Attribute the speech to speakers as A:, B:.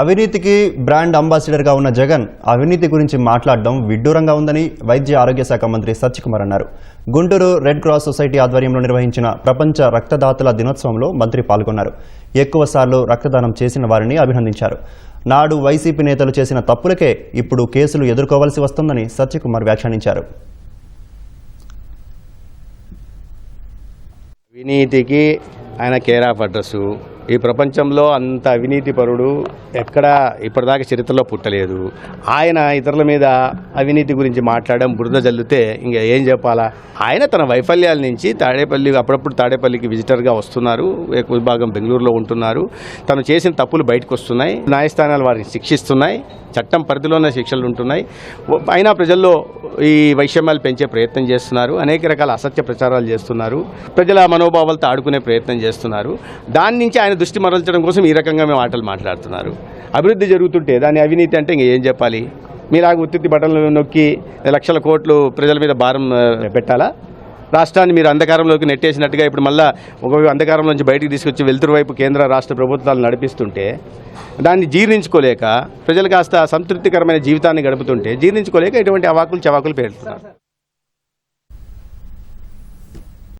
A: అవినీతికి బ్రాండ్ అంబాసిడర్గా ఉన్న జగన్ అవినీతి గురించి మాట్లాడడం విడ్డూరంగా ఉందని వైద్య ఆరోగ్య శాఖ మంత్రి సత్యకుమార్ అన్నారు. గుంటూరు రెడ్ క్రాస్ సొసైటీ ఆధ్వర్యంలో నిర్వహించిన ప్రపంచ రక్తదాతల దినోత్సవంలో మంత్రి పాల్గొన్నారు. ఎక్కువ సార్లు రక్తదానం చేసిన వారిని అభినందించారు. నాడు వైసీపీ నేతలు చేసిన తప్పులకే ఇప్పుడు కేసులు ఎదుర్కోవాల్సి వస్తుందని సత్యకుమార్ వ్యాఖ్యానించారు.
B: అవినీతికి ఆయన కేర్ ఆఫ్ ఈ ప్రపంచంలో అంత అవినీతి పరుడు ఎక్కడ ఇప్పటిదాకా చరిత్రలో పుట్టలేదు. ఆయన ఇతరుల మీద అవినీతి గురించి మాట్లాడడం బురద జల్లితే ఇంకా ఏం చెప్పాలా? ఆయన తన వైఫల్యాల నుంచి తాడేపల్లి అప్పుడప్పుడు తాడేపల్లికి విజిటర్గా వస్తున్నారు. విభాగం భాగం బెంగళూరులో ఉంటున్నారు. తను చేసిన తప్పులు బయటకు వస్తున్నాయి న్యాయస్థానాలు వారిని శిక్షిస్తున్నాయి. చట్టం పరిధిలోనే శిక్షలు ఉంటున్నాయి అయినా ప్రజల్లో ఈ వైషమ్యాలు పెంచే ప్రయత్నం చేస్తున్నారు. అనేక రకాల అసత్య ప్రచారాలు చేస్తున్నారు. ప్రజల మనోభావాలతో ఆడుకునే ప్రయత్నం చేస్తున్నారు. దాని నుంచి ఆయన దృష్టి మరల్చడం కోసం ఈ రకంగా మేము ఆటలు మాట్లాడుతున్నారు. అభివృద్ధి జరుగుతుంటే దాని అవినీతి అంటే ఇంక ఏం చెప్పాలి? మీలాగా ఉత్తి బటన్లు నొక్కి లక్షల కోట్లు ప్రజల మీద భారం పెట్టాలా? రాష్ట్రాన్ని మీరు అంధకారంలోకి నెట్టేసినట్టుగా ఇప్పుడు మళ్ళా ఒక అంధకారం నుంచి బయటికి తీసుకొచ్చి వెలుతురు వైపు కేంద్ర రాష్ట్ర ప్రభుత్వాలు నడిపిస్తుంటే దాన్ని జీర్ణించుకోలేక ప్రజలు కాస్త సంతృప్తికరమైన జీవితాన్ని గడుపుతుంటే జీర్ణించుకోలేక ఇటువంటి అవాకులు చవాకులు పేరుతున్నారు.